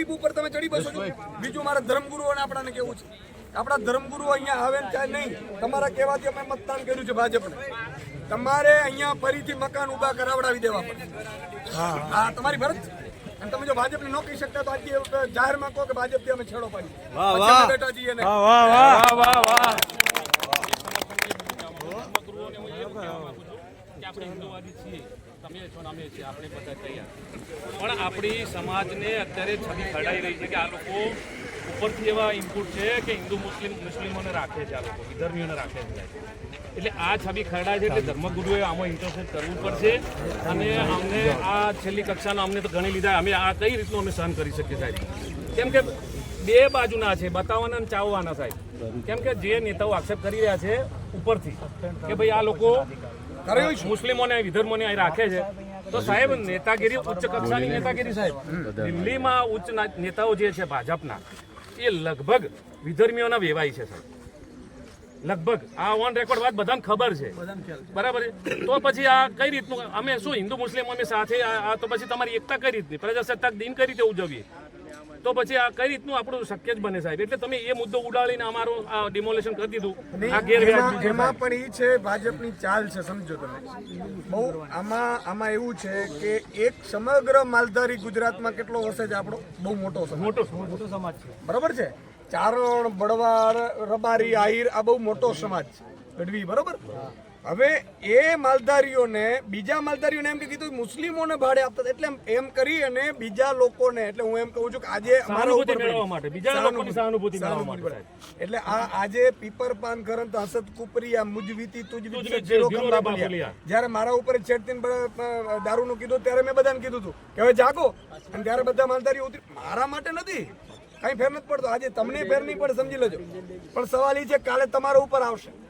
ગરીબ ઉપર તમે ચડી બસો છો? બીજું મારા ધર્મગુરુઓને આપણાને કેવું છે? આપણા ધર્મગુરુઓ અહીંયા આવે ને ત્યાં નહીં. તમારા કહેવાથી અમે મતદાન કર્યું છે ભાજપને. તમારે અહીંયા ફરીથી મકાન ઊભા કરાવડાવી દેવા પડે. હા હા તમારી ફરજ અને તમે જો ભાજપને ન કહી શકતા તો આજે જાહેરમાં કહો કે ભાજપથી અમે છેડો પાડી બેઠા જઈએ ને વાહ વાહ વાહ. પણ આપણી સમાજને અત્યારે છબી ખડાઈ રહી છે કે આ લોકો ઉપરથી એવા ઇનપુટ છે કે હિન્દુ, મુસ્લિમ, મુસ્લિમોને રાખે છે આ લોકો, વિધર્મીઓને રાખે છે. એટલે આ છબી ખરડાય છે એટલે ધર્મગુરુએ આમાં ઇન્ટરફેર કરવું પડશે અને અમને આ છેલ્લી કક્ષાનો અમને તો ગણી લીધા, અમે આ કઈ રીતનું અમે સહન કરી શકીએ સાહેબ? કેમ કે બે બાજુના છે, બતાવવાના અને ચાવવાના સાહેબ. કેમ કે જે નેતાઓ આક્ષેપ કરી રહ્યા છે ઉપરથી, કે ભાઈ આ લોકો મુસ્લિમોને વિધર્મોને અહીં રાખે છે. તો સાહેબ નેતાગીરી ઉચ્ચ કક્ષાની નેતાગીરી સાહેબ દિલ્હીમાં ઉચ્ચ નેતાઓ જે છે ભાજપના એ લગભગ વિધર્મીઓના વેવાય છે સાહેબ. લગભગ. આ ઓન રેકોર્ડ વાત બધાને ખબર છે. બરાબર તો પછી આ કઈ રીતનું અમે શું હિન્દુ મુસ્લિમ અમે સાથે આ તો પછી તમારી એકતા કઈ રીતની? પ્રજાસત્તાક દિન કઈ રીતે ઉજવીએ? તો પછી આ કઈ રીતનું આપણું શક્ય જ બને સાહેબ? એટલે તમે એ મુદ્દો ઉડાડીને અમારું આ ડિમોલેશન કરી દીધું. આ એમાં છે પણ એ છે ભાજપની ચાલ છે સમજો તમે. બહુ આમાં આમાં એવું છે કે એક સમગ્ર માલધારી ગુજરાતમાં કેટલો હશે છે આપણો? બહુ મોટો મોટો મોટો સમાજ છે. બરાબર છે? ચારણ બળવાર રબારી આહિર આ બહુ મોટો સમાજ છે. ગઢવી બરોબર? હવે એ માલધારીઓને બીજા માલધારીઓને એમ કે કીધું મુસ્લિમોને ભાડે આપતા એટલે એમ- કરી અને બીજા લોકોને એટલે હું એમ કહું છું કે આજે અમારા સહાનુભૂતિ ઉપર મેળવવા માટે, બીજા લોકોની સહાનુભૂતિ. મેળવવા માટે, એટલે આ આજે પીપર પાન કરંત તો હસત કુપરી આ મુજવીતી તુજવીતી જીરો કમરા. બોલ્યા. જ્યારે મારા ઉપર છેડતી બ- દારૂનું કીધું ત્યારે મેં બધાને કીધું હતું કે હવે જાગો. અને ત્યારે બધા માલધારીઓ ઉતરી મારા માટે નથી. કઈ ફેર નથી પડતો. આજે તમને ફેર નહીં પડે સમજી લેજો. પણ સવાલ એ છે કાલે તમારા ઉપર આવશે.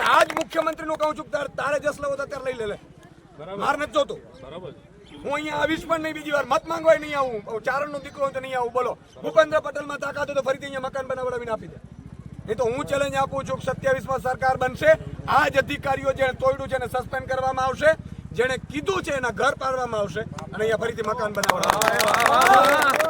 અને આજ મુખ્યમંત્રીનું કહું છું તારે- તારે જસ લેવો તો ત્યારે લઈ લે લે. માર નથી જોતો. બરાબર. હું અહીંયા આવીશ પણ નહીં બીજી વાર મત માંગવાય નહીં આવું. ચારણ નો દીકરો તો નહીં આવું બોલો. ભૂપેન્દ્ર પટેલમાં તાકાત હોય તો ફરીથી અહીંયા મકાન બનાવડાવીને આપી દે. એ તો હું ચેલેન્જ આપું છું કે 27 માં સરકાર બનશે. આ જ અધિકારીઓ જેને તોડ્યું છે એને સસ્પેન્ડ કરવામાં આવશે. જેણે કીધું છે એના ઘર પાડવામાં આવશે. અને અહીંયા ફરીથી મકાન બનાવવામાં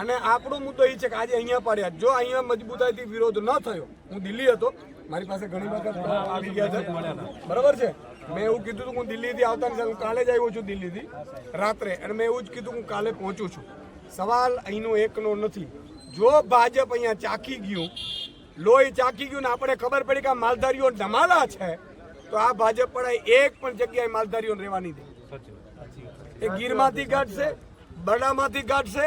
અને આપણો મુદ્દો એ છે કે આજે અહીંયા પાડ્યા. જો અહીંયા મજબૂતાઈથી વિરોધ ન થયો હું દિલ્હી હતો મારી પાસે ઘણી વખત આવી ગયા છે. બરાબર છે? મેં એવું કીધું હતું હું દિલ્હીથી આવતા નથી હું કાલે જ આવ્યો છું દિલ્હીથી રાત્રે. અને મેં એવું જ કીધું હું કાલે પહોંચું છું. સવાલ અહીંનો એકનો નથી. જો ભાજપ અહીંયા ચાખી ગયું લોહી ચાખી ગયું ને આપણે ખબર પડી કે આ માલધારીઓ ધમાલા છે તો આ ભાજપ પણ એક પણ જગ્યાએ માલધારીઓને રહેવાની દે. એ ગીરમાંથી કાઢશે બરડામાંથી કાઢશે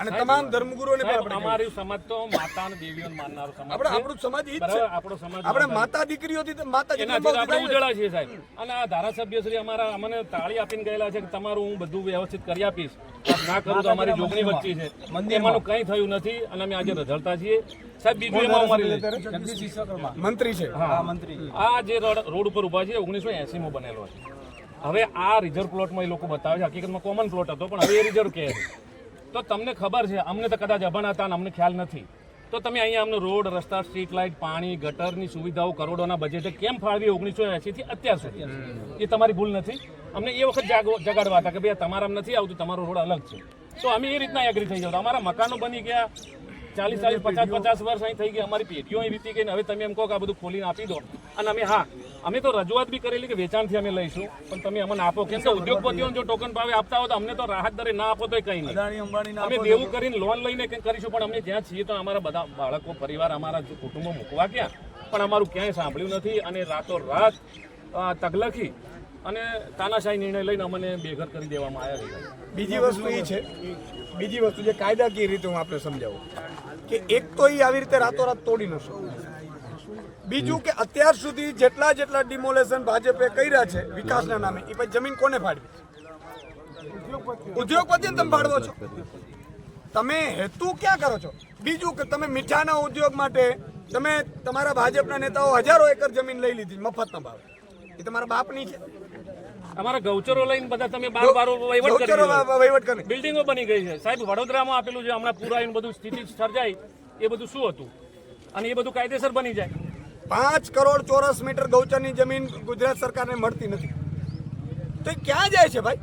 અને તમામ ધર્મગુરુઓને પણ અમારું સમાજ તો માતા અને દેવીઓને માનનારો સમાજ આપણે. આપણું સમાજ ઈ જ છે. આપણો સમાજ આપણે માતા- દીકરીઓથી તો માતા એનાથી તો આપણે ઉજળા છીએ સાહેબ. અને આ ધારાસભ્ય શ્રી અમારા અમને તાળી આપીને ગયેલા છે કે તમારું હું બધું વ્યવસ્થિત કરી આપીશ. ના કરું તો અમારી જોગણી વચ્ચે છે. એમાંનું કંઈ થયું નથી અને અમે આજે રઝળતા છીએ. સાહેબ બીજું એમાં અમારી મંત્રી છે. આ જે રોડ ઉપર ઊભા છે ઓગણીસો એસી માં બનેલો છે. હવે આ રિઝર્વ પ્લોટમાં એ લોકો બતાવે છે. હકીકતમાં કોમન પ્લોટ હતો પણ હવે એ રિઝર્વ કહે છે. તો તમને ખબર છે અમને તો કદાચ અભણ હતા અને અમને ખ્યાલ નથી. તો તમે અહીંયા અમને રોડ રસ્તા સ્ટ્રીટ લાઇટ પાણી ગટરની સુવિધાઓ કરોડોના બજેટે કેમ ફાળવી ઓગણીસો એસી થી અત્યાર સુધી? એ તમારી ભૂલ નથી. અમને એ વખત જાગો જગાડવા હતા કે ભાઈ તમારા નથી આવતું તમારો રોડ અલગ છે. તો અમે એ રીતના એગ્રી થઈ જાવ અમારા મકાનો બની ગયા. ચાલીસ ચાલીસ પચાસ પચાસ વર્ષ અહીં થઈ ગયા. અમારી પેઢીઓ અહીં વીતી ગઈ હવે તમે એમ કહો કે આ બધું ખોલીને આપી દો. અને અમે હા અમે તો રજૂઆત બી કરેલી કે વેચાણથી અમે લઈશું. પણ તમે અમને આપો. કેમ કે ઉદ્યોગપતિઓને જો ટોકન ભાવે આપતા હો તો અમને તો રાહત દરે ના આપો તો કંઈ નહીં. અમે દેવું કરીને લોન લઈને કંઈક કરીશું પણ અમે જ્યાં છીએ તો અમારા બધા બાળકો પરિવાર અમારા કુટુંબો મૂકવા ક્યાં? પણ અમારું ક્યાંય સાંભળ્યું નથી અને રાતો રાત તગલખી અને તાનાશાહી નિર્ણય લઈને અમને બેઘર કરી દેવામાં આવ્યા છે. બીજી વસ્તુ એ છે બીજી વસ્તુ જે કાયદાકીય રીતે હું આપણે સમજાવું કે એક તો એ આવી રીતે રાતોરાત તોડી ન શકે. બીજું કે અત્યાર સુધી જેટલા જેટલા ડિમોલેશન ભાજપે કર્યા છે વિકાસના નામે એ પછી જમીન કોને ફાળવી ઉદ્યોગપતિને તમે ફાળવો છો. તમે હેતુ ક્યાં કરો છો? બીજું કે તમે મીઠાના ઉદ્યોગ માટે તમે તમારા ભાજપના નેતાઓ હજારો એકર જમીન લઈ લીધી મફતના ભાવે. એ તમારા બાપની છે. અમારા ગૌચરો લઈને બધા તમે બાર બાર વહીવટ કરી બિલ્ડિંગો બની ગઈ છે. સાહેબ વડોદરામાં આપેલું છે હમણાં પૂરા આવીને બધું સ્થિતિ સર્જાઈ એ બધું શું હતું? અને એ બધું કાયદેસર બની જાય. પાંચ કરોડ ચોરસ મીટર ગૌચરની જમીન ગુજરાત સરકારને મળતી નથી. તો ક્યાં જાય છે ભાઈ?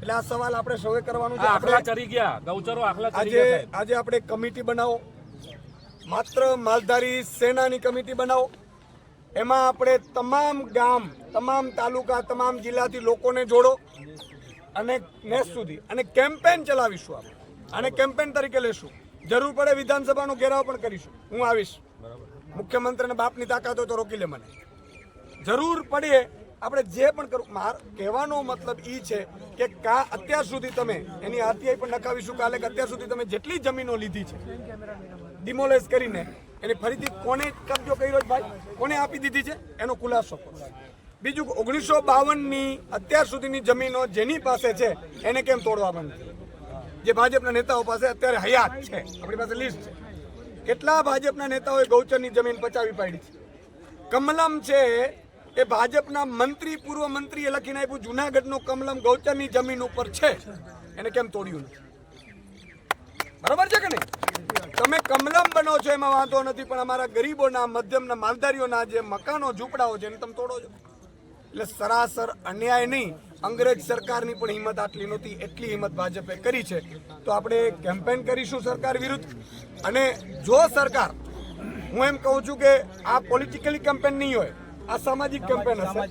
એટલે આ સવાલ આપણે સૌએ કરવાનું છે. આખલા ચરી ગયા. ગૌચરો આખલા ચરી આજે ગયા. આજે આપણે કમિટી બનાવો. માત્ર માલધારી સેનાની કમિટી બનાવો. એમાં આપણે તમામ ગામ તમામ તાલુકા તમામ જિલ્લાથી લોકોને જોડો અને નેસ સુધી અને કેમ્પેન ચલાવીશું આપણે. અને કેમ્પેન તરીકે લેશું. જરૂર પડે વિધાનસભાનો ઘેરાવ પણ કરીશું. હું આવીશ. મુખ્યમંત્રીને બાપની તાકાત હોય તો રોકી લે મને. જરૂર પડે આપણે જે પણ કરું, માર, કહેવાનો મતલબ એ છે કે કા અત્યાર સુધી તમે એની આરટીઆઈ પણ નખાવીશું, કાલે કે અત્યાર સુધી તમે જેટલી જમીનો લીધી છે ડિમોલેસ કરીને એને ફરીથી કોને કબજો કર્યો ભાઈ? કોને આપી દીધી છે? એનો ખુલાસો કરો. બીજું ઓગણીસો બાવનની અત્યાર સુધીની જમીનો જેની પાસે છે, એને કેમ તોડવા બંધ? જે ભાજપના નેતાઓ પાસે અત્યારે હયાત છે, આપણી પાસે લિસ્ટ છે. કેટલા ભાજપના નેતાઓએ ગૌચરની જમીન પચાવી પાડી છે? કમલમ છે એ ભાજપના મંત્રી, પૂર્વ મંત્રીએ લખીને આપ્યું, જુનાગઢનો કમલમ ગૌચરની જમીન ઉપર છે. એને કેમ તોડ્યું નથી? બરાબર છે કે નહીં? તમે કમલમ બનો છો એમાં વાંધો નથી, પણ અમારા ગરીબોના, મધ્યમના માલધારીઓના જે મકાનો, ઝૂંપડાઓ છે એને તમે તોડો છો. એટલે સરાસર અન્યાય નહીં અંગ્રેજ સરકારની પણ હિંમત આટલી નહોતી એટલી હિંમત ભાજપે કરી છે. તો આપણે કેમ્પેન કરીશું સરકાર વિરુદ્ધ. અને જો સરકાર હું એમ કહું છું કે આ પોલિટિકલી કેમ્પેન નહીં હોય આ સામાજિક કેમ્પેન હશે.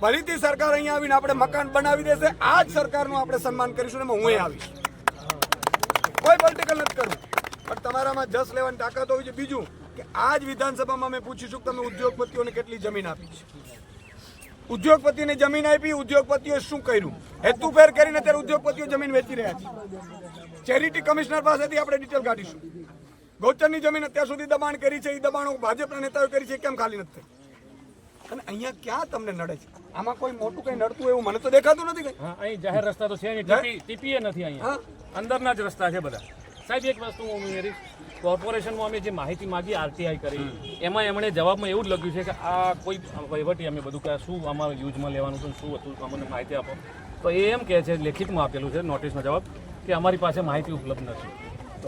ફરીથી સરકાર અહીંયા આવીને આપણે મકાન બનાવી દેશે આ જ સરકારનું આપણે સન્માન કરીશું એમાં હું આવીશ. કોઈ પોલિટિકલ નથી કરવું. પણ તમારામાં જસ લેવાની તાકાત હોવી છે બીજું કે આ જ વિધાનસભામાં મેં પૂછીશું કે તમે ઉદ્યોગપતિઓને કેટલી જમીન આપી છે. ઉદ્યોગપતિને જમીન આપી ઉદ્યોગપતિઓએ શું કર્યું? હેતુફેર કરીને અત્યારે ઉદ્યોગપતિઓ જમીન વેચી રહ્યા છે. ચેરિટી કમિશનર પાસેથી આપણે ડિટેલ કાઢીશું. ગૌચરની જમીન અત્યાર સુધી દબાણ કરી છે એ દબાણો ભાજપના નેતાઓએ કરી છે કેમ ખાલી નથી અને અહીંયા ક્યાં તમને નડે છે? આમાં કોઈ મોટું કઈ નડતું એવું મને તો દેખાતું નથી કઈ. અહીં જાહેર રસ્તા તો છે નહીં ટીપીએ નથી અહીંયા. અંદરના જ રસ્તા છે બધા. સાહેબ એક વસ્તુ હું ઉમેરીશ. કોર્પોરેશનમાં અમે જે માહિતી માગી આરટીઆઈ કરી એમાં એમણે જવાબમાં એવું જ લખ્યું છે કે આ કોઈ વહીવટી અમે બધું કે શું અમારે યુઝમાં લેવાનું છે શું હતું અમને માહિતી આપો. તો એ એમ કહે છે લેખિતમાં આપેલું છે નોટિસનો જવાબ કે અમારી પાસે માહિતી ઉપલબ્ધ નથી.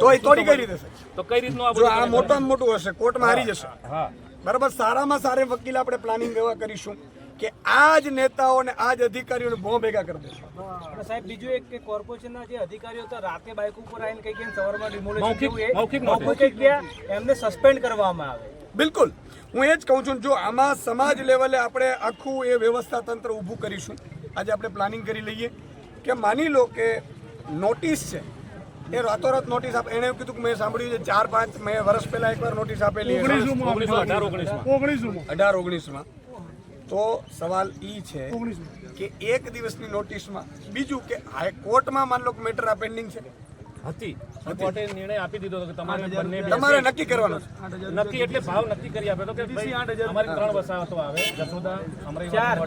તો એ તોડી કઈ રીતે તો કઈ રીતનું આ મોટામાં મોટું હશે કોર્ટમાં હારી જશે. હા. બરાબર? સારામાં સારા વકીલ આપણે પ્લાનિંગ એવા કરીશું. કે આ જ નેતાઓને આ જ અધિકારીઓને ભોં ભેગા કરી દેશે. સાહેબ બીજું એક કે કોર્પોરેશનના જે અધિકારીઓ હતા રાતે બાઇક ઉપર આવીને કઈ કઈ સવારમાં demolition મૌખિક- મૌખિક ગયા એમને સસ્પેન્ડ કરવામાં આવે. બિલકુલ. હું એ જ કહું છું જો આમાં સમાજ લેવલે આપણે આખું એ વ્યવસ્થા તંત્ર ઊભું કરીશું. આજે આપણે પ્લાનિંગ કરી લઈએ કે માની લો કે નોટિસ છે. એ રાતોરાત નોટિસ આપે. એણે કીધું કે મેં સાંભળ્યું છે ચાર પાંચ મેં વર્ષ પહેલા એકવાર નોટિસ આપેલી અઢાર ઓગણીસમાં. તો સવાલ ઈ છે કે એક દિવસની નોટિસમાં બીજું કે હાઈકોર્ટમાં માન લો કે મેટર આ પેન્ડિંગ છે? હતી. કોર્ટે નિર્ણય આપી દીધો કે તમારે બંને તમારે નક્કી કરવાનો. છે નક્કી એટલે ભાવ નક્કી કરી આપ્યો કે ભાઈ અમારી ત્રણ વસાહતો આવે જસોદા અમરેલી ચાર.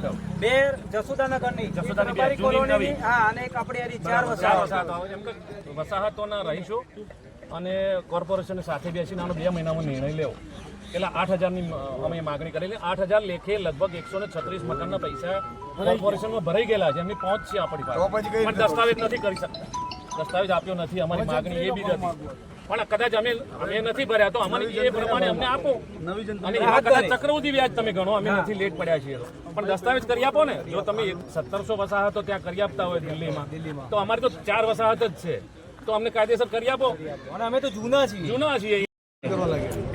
બે જસુદાની બે, રબારી જૂની કોલોનીની નવી. હા અને એક આપણી હારી ચાર વસાહતો. વસાહતો આવે. એમ કે વસાહતોના રહીશો અને કોર્પોરેશન સાથે બેસીને આનો બે મહિનામાં નિર્ણય લેવો. એટલે આઠ હજારની અમે માગણી કરેલી. આઠ હજાર લેખે લગભગ એકસો ને છત્રીસ મકાનના પૈસા કોર્પોરેશનમાં ભરાઈ ગયેલા છે. એમની પહોંચ છે આપણી પાસે. પણ દસ્તાવેજ નથી કરી શકતા. દસ્તાવેજ આપ્યો નથી અમારી માગણી એ બી નથી. પણ કદાચ અમે અમે નથી ભર્યા તો અમને એ પ્રમાણે અમને આપો. અને આ કદાચ ચક્રવૃદ્ધિ વ્યાજ તમે ગણો અમે નથી લેટ પડ્યા છીએ. પણ દસ્તાવેજ કરી આપો ને. જો તમે સત્તરસો વસાહતો ત્યાં કરી આપતા હોય દિલ્હીમાં તો અમારી તો ચાર વસાહત જ છે. તો અમને કાયદેસર કરી આપો. અને અમે તો જૂના છીએ. જૂના છીએ.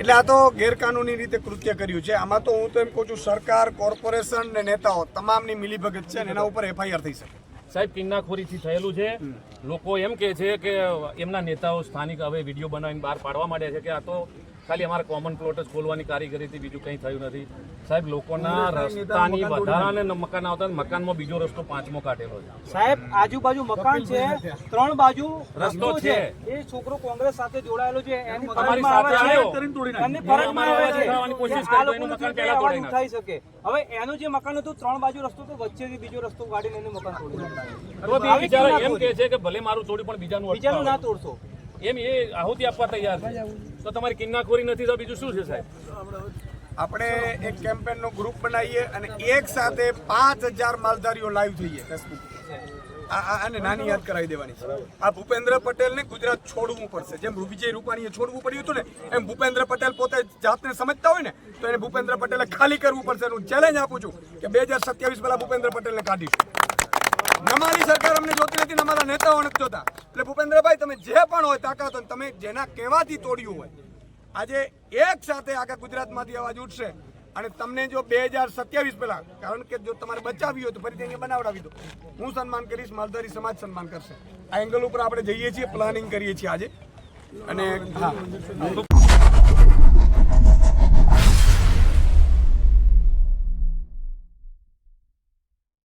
એટલે આ તો ગેરકાનૂની રીતે કૃત્ય કર્યું છે. આમાં તો હું તો એમ કહું છું સરકાર કોર્પોરેશન ને નેતાઓ તમામની મિલીભગત છે અને એના ઉપર એફઆઈઆર થઈ શકે. સાહેબ કિન્નાખોરીથી થયેલું છે. લોકો એમ કે છે કે એમના નેતાઓ સ્થાનિક હવે વીડિયો બનાવીને બહાર પાડવા માંડ્યા છે કે આ તો ખાલી અમારે કોમન પ્લોટ જ ખોલવાની કારીગરીથી બીજું કંઈ થયું નથી. સાહેબ લોકોના રસ્તાની વધારાને મકાન આવતા મકાનમાં બીજો રસ્તો પાંચમો કાઢેલો છે. સાહેબ આજુબાજુ મકાન છે ત્રણ બાજુ રસ્તો છે. એ છોકરો કોંગ્રેસ સાથે જોડાયેલો છે એની સાથે આવ્યો. એમની ફરજમાં આવે છે કોશિશ કરતો એનું મકાન જે પહેલા તોડી નાખી. શકે હવે એનું જે મકાન હતું ત્રણ બાજુ રસ્તો તો વચ્ચેથી બીજો રસ્તો કાઢીને એનું મકાન તોડી નાખ્યું. તો બી એમ કે છે કે ભલે મારું તોડી પણ બીજાનું બીજાનું ના. તોડશો. એમ એ આહુતિ આપવા તૈયાર છે. તો તમારી કિન્નાખોરી નથી તો બીજું શું છે સાહેબ? આપણે એક કેમ્પેનનો ગ્રુપ બનાવીએ અને એક સાથે પાંચ હજાર માલધારીઓ લાઈવ થઈએ ફેસબુક આને નાની યાદ કરાવી દેવાની આ ભૂપેન્દ્ર પટેલને ગુજરાત છોડવું પડશે. જેમ વિજય રૂપાણીએ છોડવું પડ્યું હતું ને, એમ ભૂપેન્દ્ર પટેલ પોતે જાતને સમજતા હોય ને, તો એને ભૂપેન્દ્ર પટેલે ખાલી કરવું પડશે. હું ચેલેન્જ આપું છું કે બે હજાર સત્યાવીસ પહેલા ભૂપેન્દ્ર પટેલને કાઢીશું. નમારી સરકાર અમને જોતી નથી અમારા નેતાઓ જોતા. એટલે ભૂપેન્દ્રભાઈ, તમે જે પણ હોય તાકાત તમે જેના કહેવાથી તોડ્યું હોય, આજે એક સાથે આખા ગુજરાતમાંથી અવાજ ઉઠશે. અને તમને જો બે હજાર સત્યાવીસ પહેલાં, કારણ કે જો તમારે બચાવી હોય તો ફરીથી અહીંયા બનાવડાવી દો. હું સન્માન કરીશ, માલધારી સમાજ સન્માન કરશે. આ એંગલ ઉપર આપણે જઈએ છીએ પ્લાનિંગ કરીએ છીએ આજે. અને હા.